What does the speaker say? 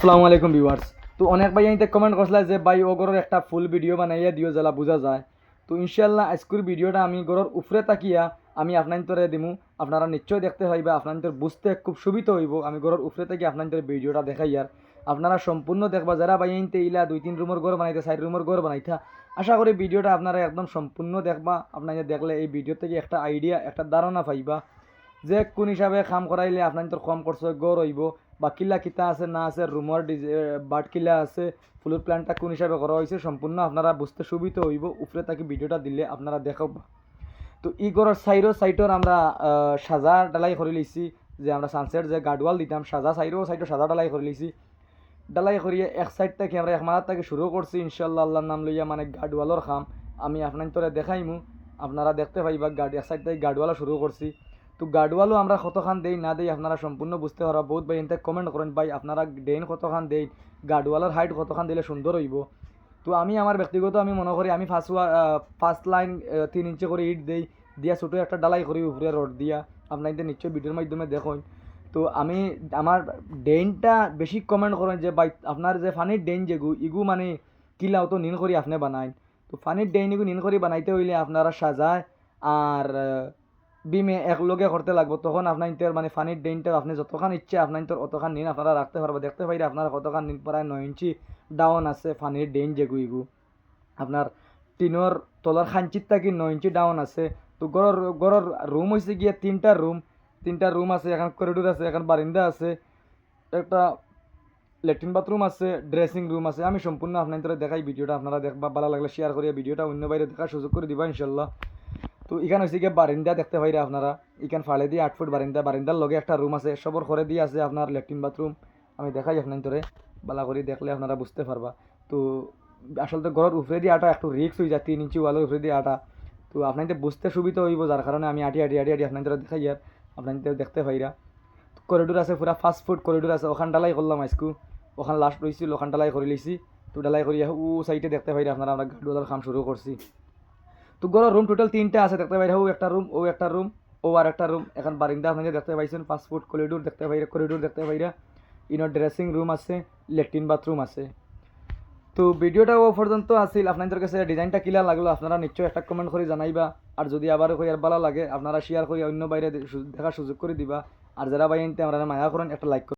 আসসালামু আলাইকুম ভিউয়ার্স। তো অনেক ভাই আইতে কমেন্ট করছিল যে, ভাই, ও গরর একটা ফুল ভিডিও বানাইয়া দিও জেলা বোঝা যায়? তো ইনশাল্লাহ আজকের ভিডিওটা আমি গরর উপরে তাকিয়া আমি আপনার দিমু। আপনারা নিশ্চয় দেখতে পাইবা আপনার বুঝতে খুব সুবিধা হইব। আমি গরর উপরে থেকে আপনার ভিডিওটা দেখাই আপনারা সম্পূর্ণ দেখবা, যারা ভাই আইনতে ইলা দুই, তিন রুমের ঘর বানাইতে, চার রুমের ঘর বানাইতা, আশা করি ভিডিওটা আপনারা একদম সম্পূর্ণ দেখবা। আপনারা দেখলে এই ভিডিও থেকে একটা আইডিয়া একটা ধারণা পাইবা যে কোন হিসাবে কাম করাইলে আপনার কম খরচ গড় হইব। বা কিলা কিতা আছে, না আছে রুমের বাট কিলা আছে ফুলের প্ল্যানটা কোন হিসাবে করা হয়েছে সম্পূর্ণ আপনারা বুঝতে সুবিধা হইব উপরে তাকে ভিডিওটা দিলে আপনারা দেখাব। তো ই গড়ের সাইডও সাইডর আমরা সাজা ডালাই করে লইছি যে আমরা সানসেট যে গার্ডওয়াল দিতাম সাজা সাইডও সাইডও সাজা ডালাই করে লইছি ডালাই করিয়ে এক সাইড থেকে আমরা এক মাথার থেকে শুরু করছি ইনশাল্লাহ আল্লাহর নাম লইয়া মানে গার্ডওয়ালর খাম। আমি আপনার তোরে দেখাইমু আপনারা দেখতে পাইবা গার্ড এক সাইড থেকে গার্ডওয়ালা শুরু করছি তো গার্ডওয়ালও আমরা কতখান দেই না দেই আপনারা সম্পূর্ণ বুঝতে পারা বহুত ভাই এনতে কমেন্ট করেন ভাই, আপনারা ডেন কতখান দেই? গার্ডওয়ালার হাইট কতখান দিলে সুন্দর হইব? তো আমি আমার ব্যক্তিগত আমি মনে করি, আমি ফার্স্ট ফার্স্ট লাইন তিন ইঞ্চি করে ইট দেই, দিয়া ছোটো একটা ডালাই করি উপরে রড দিয়া। আপনাদের নিশ্চয়ই ভিডিওর মাধ্যমে দেখুন। তো আমি আমার ডেইনটা বেশি কমেন্ট করেন যে, ভাই, আপনার যে ফানির ডেইন যেগু, ইগু মানে কিলাও তো নিন করি আপনি বানাইন? তো ফানির ডেইন ইগু নিন করি বানাইতে হইলে আপনারা সাজায় আর বিমে একলগে করতে লাগবো, তখন আপনার ইন্টার মানে ফানির ডেইনটা আপনি যতখান ইচ্ছে আপনার ইন্টার অতখান নিন, আপনারা রাখতে পারব। দেখতে পাইলে আপনারা কতখান নিন প্রায় নয় ইঞ্চি ডাউন আছে ফানির ডেইন যেগু ইগু আপনার টিনের তলার খাঞ্চিত থাকি নয় ইঞ্চি ডাউন আছে। তো গড়র গড়র রুম হয়েছে গিয়ে তিনটা রুম তিনটা রুম আছে, এখন করিডোর আছে, এখন বারিন্দা আছে। একটা লেট্রিন বাথরুম আছে ড্রেসিং রুম আছে। আমি সম্পূর্ণ আপনাদের দেখাই ভিডিওটা, আপনারা দেখবা ভালো লাগলে শেয়ার করিয়া ভিডিওটা অন্য বাইরে দেখার সুযোগ করে দিবা ইনশাল্লাহ। তো এখানে হয়েছে গিয়ে বারিন্দা দেখতে পাইরে আপনারা। এখান ফালে দিয়ে আট ফুট বারিন্দা, বারিন্দার লগে একটা রুম আছে, সবর ঘরে দিয়ে আছে আপনার লেট্রিন বাথরুম। আমি দেখাই আপনার বালা করে দেখলে আপনারা বুঝতে পারবা। তো আসলে ঘরের উপরে দিয়ে আটা একটু রিক্স হয়ে যায়, তিন ইঞ্চি ওয়ালের উপরে দিয়ে আটা। তো আপনাদের বুঝতে সুবিধা হইব, যার কারণে আমি আটি আটি আটি আটি আপনাদের দেখাই আর আপনাদের দেখতে পাইরা। করিডোর আছে পুরা ফাস্ট ফুড করিডোর আছে, ওখান ডালাই করলাম আজকু। ওখান লাস্ট রয়েছিল ওখান ডালাই করে লিছি তো ডালাই করিয়া ও সাইডে দেখতে পাইরা আপনারা আমরা গাড়িওয়ালার কাম শুরু করছি। তো গড়ের রুম টোটাল তিনটা আছে, দেখতে পাইরা ও একটা রুম ও একটা রুম ও আর একটা রুম এখন বারিন্দা আপনাদের দেখতে পাইছেন ফাস্ট ফুড করিডোর দেখতে পাইরা করিডোর দেখতে পাইরা। ইনোর ড্রেসিং রুম আছে লেট্রিন বাথরুম আছে। তো ভিডিওটা ও পর্যন্ত আসিল আপনাদের কাছে ডিজাইনটা কিলা লাগল, আপনারা নিশ্চয়ই একটা কমেন্ট করে জানাইবা। আর যদি আবার কই আর ভালো লাগে, আপনারা শেয়ার করে অন্য বাইরে দেখার সুযোগ করে দিবা। আর যারা বাইনতে আমরা মায়া করেন, একটা লাইক